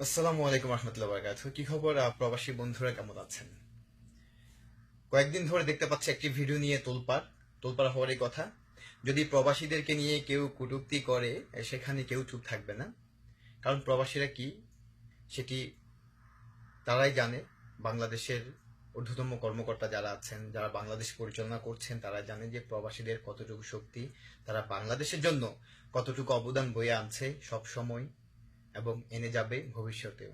আসসালামু আলাইকুম রহমতুল্লাহ বারকাত কি খবর? প্রবাসী বন্ধুরা কেমন আছেন? কয়েকদিন ধরে দেখতে পাচ্ছি একটি ভিডিও নিয়ে তোলপাড়। তোলপাড় হওয়ারই কথা। যদি প্রবাসীদেরকে নিয়ে কেউ কটূক্তি করে সেখানে কেউ চুপ থাকবে না। কারণ প্রবাসীরা কি? সেটি তারাই জানে। বাংলাদেশের ঊর্ধ্বতম কর্মকর্তা যারা আছেন, যারা বাংলাদেশ পরিচালনা করছেন তারা জানে যে প্রবাসীদের কতটুকু শক্তি, তারা বাংলাদেশের জন্য কতটুকু অবদান বয়ে আনছে সব সময় এবং এনে যাবে ভবিষ্যতেও।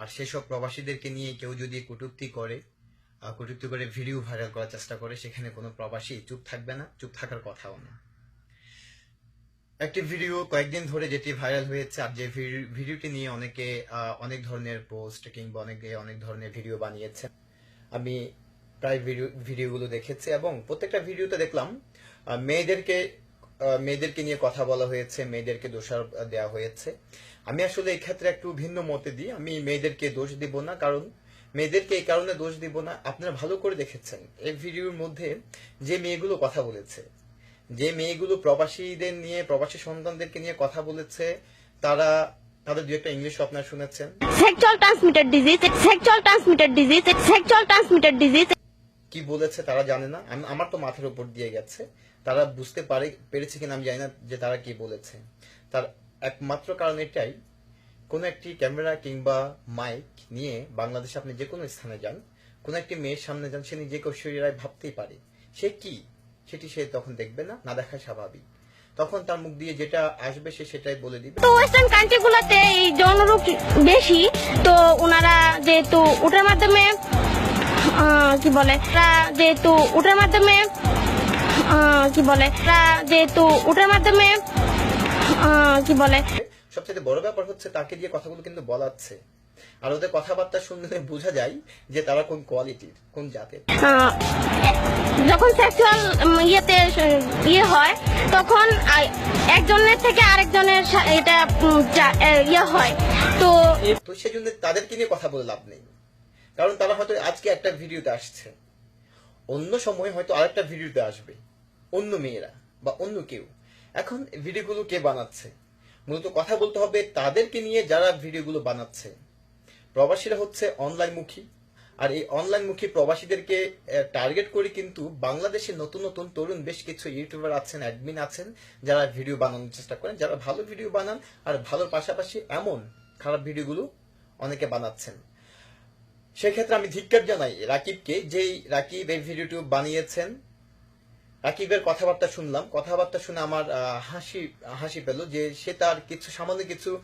আর সেসব প্রবাসীদেরকে নিয়ে কেউ যদি কটূক্তি করে কটূক্তি করে ভিডিও ভাইরাল করার চেষ্টা করে, সেখানে কোনো প্রবাসী চুপ থাকবে না, চুপ থাকার কথাও না। একটি ভিডিও কয়েকদিন ধরে যেটি ভাইরাল হয়েছে, আর যে ভিডিওটি নিয়ে অনেকে অনেক ধরনের পোস্ট কিংবা অনেকে অনেক ধরনের ভিডিও বানিয়েছে। আমি প্রায় ভিডিও, ভিডিওগুলো দেখেছি এবং প্রত্যেকটা ভিডিওতে দেখলাম মেয়েদেরকে মেয়েদেরকে নিয়ে কথা বলা হয়েছে, মেয়েদেরকে দোষারোপ দেওয়া হয়েছে। আমি আসলে এই ক্ষেত্রে একটু ভিন্ন মতে দিই। আমি মেয়েদেরকে দোষ দিব না, কারণ মেয়েদেরকে এই কারণে দোষ দিব না। আপনারা ভালো করে দেখেছেন, এই ভিডিওর মধ্যে যে মেয়েগুলো কথা বলেছে, যে মেয়েগুলো প্রবাসীদের নিয়ে, প্রবাসী সন্তানদেরকে নিয়ে কথা বলেছে, তারা, তাদের দু একটা ইংলিশ আপনারা শুনেছেন। Sexual transmitted disease, sexual transmitted disease, sexual transmitted disease কি বলেছে তারা জানে না। আমি, আমার তো মাথার উপর দিয়ে গেছে। তারা বুঝতে পারে, পেরেছে কিনা আমি জানি না যে তারা কি বলেছে। তার একমাত্র কারণ এটাই, কোন একটি ক্যামেরা কিংবা মাইক নিয়ে বাংলাদেশে আপনি যে কোনো স্থানে যান, কোন একটি মেয়ের সামনে যান, সে নিজেকে ঐশ্বর্য রায় ভাবতেই পারে। সে কি? সেটি সে তখন দেখবে না না দেখা স্বাভাবিক। তখন তার মুখ দিয়ে যেটা আসবে সে সেটাই বলে দিবে। তো ওয়েস্টার্ন কান্ট্রি গুলোতে এই যৌন বেশি, তো ওনারা যেহেতু ওটার মাধ্যমে কি বলে? যেহেতু ওটার মাধ্যমে কি বলে? যেহেতু ওটার মাধ্যমে কি বলে? সবচেয়ে বড় ব্যাপার হচ্ছে তাকে দিয়ে কথাগুলো কিন্তু বলাচ্ছে। আর ওদের কথাবার্তা শুনলে বোঝা যায় যে তারা কোন কোয়ালিটির কোন জাতের। যখন সেক্সুয়াল ইয়েতে ইয়ে হয় তখন একজনের থেকে আরেকজনের এটা ইয়ে হয়। তো তো সেজন্য তাদেরকে নিয়ে কথা বলে লাভ নেই। কারণ তারা হয়তো আজকে একটা ভিডিওতে আসছে। অন্য সময় হয়তো আরেকটা ভিডিওতে আসবে। অন্য মেয়েরা বা অন্য কেউ। এখন ভিডিওগুলো কে বানাচ্ছে? মূলত কথা বলতে হবে তাদেরকে নিয়ে যারা ভিডিওগুলো বানাচ্ছে। প্রবাসীরা হচ্ছে অনলাইন মুখী আর এই অনলাইন মুখী প্রবাসীদেরকে টার্গেট করে কিন্তু বাংলাদেশে নতুন নতুন তরুণ বেশ কিছু ইউটিউবার আছেন অ্যাডমিন আছেন, যারা ভিডিও বানানোর চেষ্টা করেন। যারা ভালো ভিডিও বানান, আর ভালোর পাশাপাশি এমন খারাপ ভিডিওগুলো অনেকে বানাচ্ছেন। সেক্ষেত্রে আমি ধিক্কার জানাই রাকিবকে যেই রাকিব এই ভিডিওটি বানিয়েছেন। রাকিবের কথাবার্তা শুনলাম। কথাবার্তা শুনে আমার হাসি হাসি পেল যে সে তার কিছু সামান্য কিছু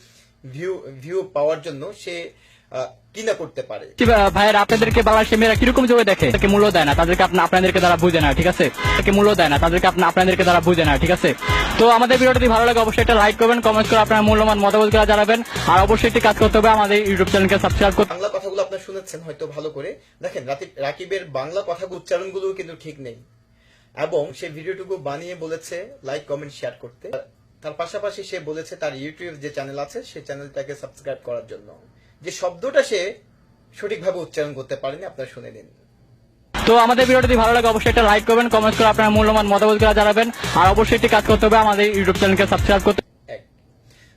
ভিউ ভিউ পাওয়ার জন্য সে আহ, কি না করতে পারে। ভাইয়েরা আপনাদেরকে বাংলাদেশের মেয়েরা কীরকম চোখে দেখে? তাদেরকে মূল্য দেয় না। তাদেরকে আপনা- আপনাদেরকে তারা বুঝে না ঠিক আছে? তাদেরকে মূল্য দেয় না। তাদেরকে আপনা- আপনাদেরকে তারা বুঝে না ঠিক আছে? তো আমাদের ভিডিওটা যদি ভালো লাগে অবশ্যই একটা লাইক করবেন কমেন্ট করে আপনার মূল্যবান মতামত করে জানাবেন। আর অবশ্যই একটি কাজ করতে হবে আমাদের ইউটিউব চ্যানেলকে সাবস্ক্রাইব করতে কথাগুলো আপনার শুনেছেন হয়তো ভালো করে। দেখেন রাকিবের বাংলা কথাগুলো উচ্চারণগুলো কিন্তু ঠিক নেই। এবং সে ভিডিওটুকু বানিয়ে বলেছে লাইক কমেন্ট শেয়ার করতে। তার পাশাপাশি সে বলেছে তার ইউটিউব যে চ্যানেল আছে সেই চ্যানেলটাকে সাবস্ক্রাইব করার জন্য। যে শব্দটা সে সঠিকভাবে উচ্চারণ করতে পারেনি আপনারা শুনে নিন। তো আমাদের ভিডিওটা যদি ভালো লাগে অবশ্যই একটা লাইক করবেন কমেন্ট করে আপনার মূল্যবান মতামত করে জানাবেন। আর অবশ্যই একটি কাজ করতে হবে আমাদের ইউটিউব চ্যানেলকে সাবস্ক্রাইব করতে।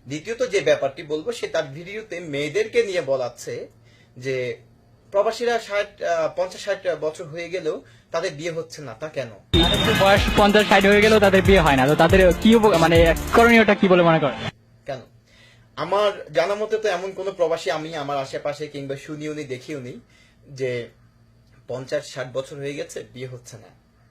দ্বিতীয়ত যে ব্যাপারটি বলব সে তার ভিডিওতে মেয়েদেরকে নিয়ে বলাচ্ছে যে প্রবাসীরা ষাট পঞ্চাশ ষাট বছর হয়ে গেলেও তাদের বিয়ে হচ্ছে না তা কেন? বয়স পঞ্চাশ ষাট হয়ে গেলেও তাদের বিয়ে হয় না তো তাদের কি মানে করণীয়টা কি বলে মনে করেন? কেন? আমার জানা মতে তো এমন কোনো প্রবাসী আমি আমার আশেপাশে কিংবা শুনিও নি দেখিও নি যে পঞ্চাশ ষাট বছর হয়ে গেছে বিয়ে হচ্ছে না।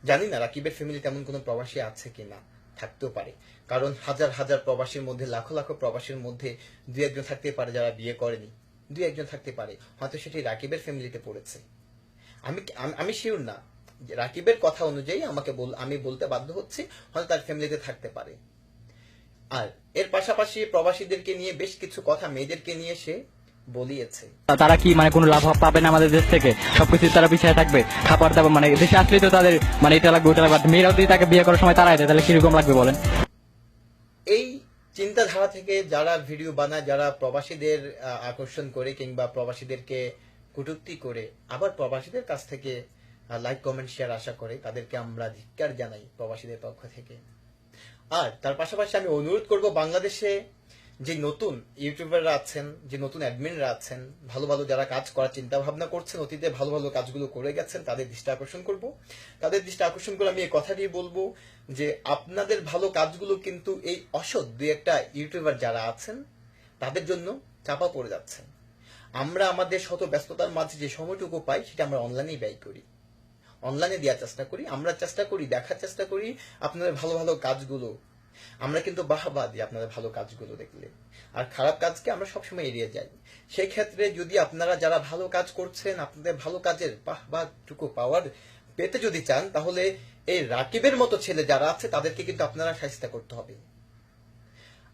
জানি না রাকিবের ফ্যামিলিতে এমন কোনো প্রবাসী আছে কিনা থাকতেও পারে। কারণ হাজার হাজার প্রবাসীর মধ্যে লাখো লাখো প্রবাসীর মধ্যে দুই একজন থাকতে পারে যারা বিয়ে করেনি। দুই একজন থাকতে পারে। হয়তো সেটি রাকিবের ফ্যামিলিতে পড়েছে। আমি আমি- শিওর না। রাকিবের কথা অনুযায়ী আমাকে বল আমি বলতে বাধ্য হচ্ছি, হয়তো তার ফ্যামিলিতে থাকতে পারে। আর এর পাশাপাশি প্রবাসীদেরকে নিয়ে বেশ কিছু কথা মেয়েদেরকে নিয়ে সে বলিয়েছে। তারা কি মানে কোনো লাভ পাবে না আমাদের দেশ থেকে? সবকিছু তারা পিছিয়ে থাকবে। খাবার দাবার মানে দেশে আসলে তো তাদের মানে এটা লাগবে, ওটা লাগবে। মেয়েরাও যদি তাকে বিয়ে করার সময় দেয়, তাহলে কীরকম লাগবে বলেন? চিন্তাধারা থেকে যারা ভিডিও বানায়, যারা প্রবাসীদের আকর্ষণ করে কিংবা প্রবাসীদেরকে কটুক্তি করে, আবার প্রবাসীদের কাছ থেকে লাইক কমেন্ট শেয়ার আশা করে, তাদেরকে আমরা ধিক্কার জানাই প্রবাসীদের পক্ষ থেকে। আর তার পাশাপাশি আমি অনুরোধ করব বাংলাদেশে যে নতুন ইউটিউবাররা আছেন, যে নতুন অ্যাডমিনরা আছেন, ভালো ভালো যারা কাজ করার চিন্তা ভাবনা করছেন, অতীতে ভালো ভালো কাজগুলো করে গেছেন, তাদের দৃষ্টি আকর্ষণ করব। তাদের দৃষ্টি আকর্ষণ করে আমি এই কথাটি বলব যে আপনাদের ভালো কাজগুলো কিন্তু এই অসৎ দু একটা ইউটিউবার যারা আছেন, তাদের জন্য চাপা পড়ে যাচ্ছেন। আমরা আমাদের শত ব্যস্ততার মাঝে যে সময়টুকু পাই, সেটা আমরা অনলাইনেই ব্যয় করি। অনলাইনে দেওয়ার চেষ্টা করি, আমরা চেষ্টা করি, দেখার চেষ্টা করি, আপনাদের ভালো ভালো কাজগুলো আমরা কিন্তু বাহাবা দিই আপনাদের ভালো কাজগুলো দেখলে। আর খারাপ কাজকে আমরা সবসময় এড়িয়ে যাই। সেই ক্ষেত্রে যদি আপনারা যারা ভালো কাজ করছেন, আপনাদের ভালো কাজের বাহবাটুকু পাওয়ার পেতে যদি চান, তাহলে এই রাকিবের মতো ছেলে যারা আছে, তাদেরকে কিন্তু আপনারা সাহিস্তা করতে হবে।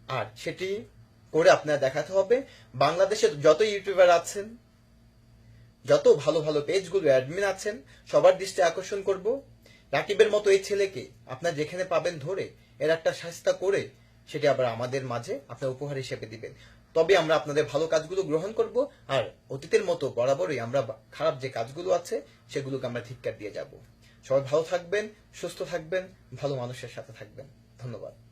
আর সেটি করে আপনারা দেখাতে হবে বাংলাদেশে যত ইউটিউবার আছেন, যত ভালো ভালো পেজগুলো, অ্যাডমিন আছেন, সবার দৃষ্টি আকর্ষণ করব। রাকিবের মতো এই ছেলেকে আপনার যেখানে পাবেন ধরে, এর একটা শাস্তা করে, সেটি আবার আমাদের মাঝে আপনার উপহার হিসেবে দিবেন। তবে আমরা আপনাদের ভালো কাজগুলো গ্রহণ করব, আর অতীতের মতো বরাবরই আমরা খারাপ যে কাজগুলো আছে, সেগুলোকে আমরা ধিক্কার দিয়ে যাব। সবাই ভালো থাকবেন, সুস্থ থাকবেন, ভালো মানুষের সাথে থাকবেন। ধন্যবাদ।